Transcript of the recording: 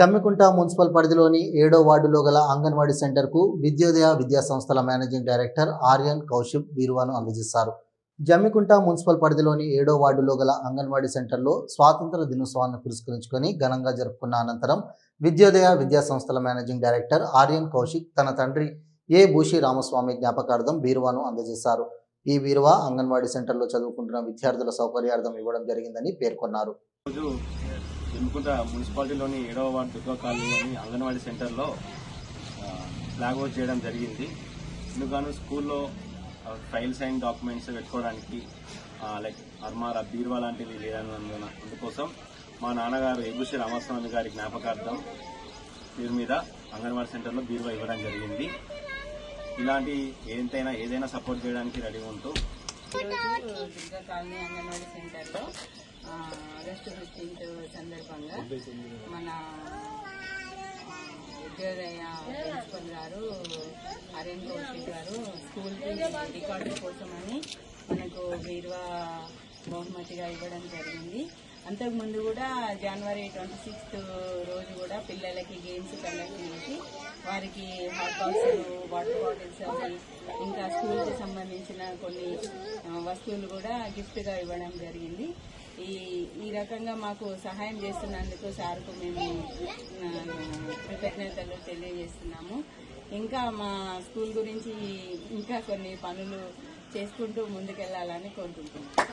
Jammikunta municipal పరిధిలోని ఏడో వార్డులో గల అంగన్వాడీ సెంటర్కు విద్యోదయ విద్యా సంస్థల మేనేజింగ్ డైరెక్టర్ ఆర్యన్ కౌశిక్ బీరువాను అందజేశారు. జమ్మికుంట మున్సిపల్ పరిధిలోని ఏడో వార్డులో గల అంగన్వాడీ సెంటర్లో స్వాతంత్ర దినోత్సవాన్ని పురస్కరించుకొని ఘనంగా జరుపుకున్న అనంతరం విద్యోదయ విద్యా సంస్థల మేనేజింగ్ డైరెక్టర్ ఆర్యన్ కౌశిక్ తన తండ్రి ఏ భూషి రామస్వామి జ్ఞాపకార్థం బీరువాను అందజేశారు. ఈ బీరువా అంగన్వాడీ సెంటర్లో చదువుకుంటున్న విద్యార్థుల సౌకర్యార్థం ఇవ్వడం జరిగిందని పేర్కొన్నారు. రోజు మున్సిపాలిటీలోని ఏడవ వార్డు దుర్గా కాలనీలోని అంగన్వాడీ సెంటర్లో ఫ్లాగ్ అవుట్ చేయడం జరిగింది. ఇందుకు స్కూల్లో ఆ, ఫైల్స్ అండ్ డాక్యుమెంట్స్ పెట్టుకోవడానికి లైక్ అర్మార్ బీర్వా లాంటివి లేదన్నందున అందుకోసం మా నాన్నగారు ఎగుసి రామస్వామి గారి జ్ఞాపకార్థం పేరు మీద అంగన్వాడీ సెంటర్లో బీరువా ఇవ్వడం జరిగింది. ఇలాంటి ఏంతైనా ఏదైనా సపోర్ట్ చేయడానికి రెడీ ఉంటూ దుర్గా కాలనీ అంగన్వాడీ సెంటర్లో ఆగస్టు ఫిఫ్టీన్త్ సందర్భంగా మన ఆ, ఉద్యోదయ ప్రిన్సిపల్ గారు అరేన్ కౌశిక్ గారు స్కూల్కి రికార్డు కోసమని మనకు బీరువా బహుమతిగా ఇవ్వడం జరిగింది. అంతకుముందు కూడా జనవరి ట్వంటీ సిక్స్త్ రోజు కూడా పిల్లలకి గేమ్స్ కండక్ట్ చేసి వారికి హాట్ బాక్సులు వాటర్ బాటిల్స్ అవి ఇంకా స్కూల్కి సంబంధించిన కొన్ని వస్తువులు కూడా గిఫ్ట్గా ఇవ్వడం జరిగింది. ఈ ఈ రకంగా మాకు సహాయం చేస్తున్నందుకు సార్కు మేము కృతజ్ఞతలు తెలియజేస్తున్నాము. ఇంకా మా స్కూల్ గురించి ఇంకా కొన్ని పనులు చేసుకుంటూ ముందుకెళ్ళాలని కోరుకుంటున్నాం.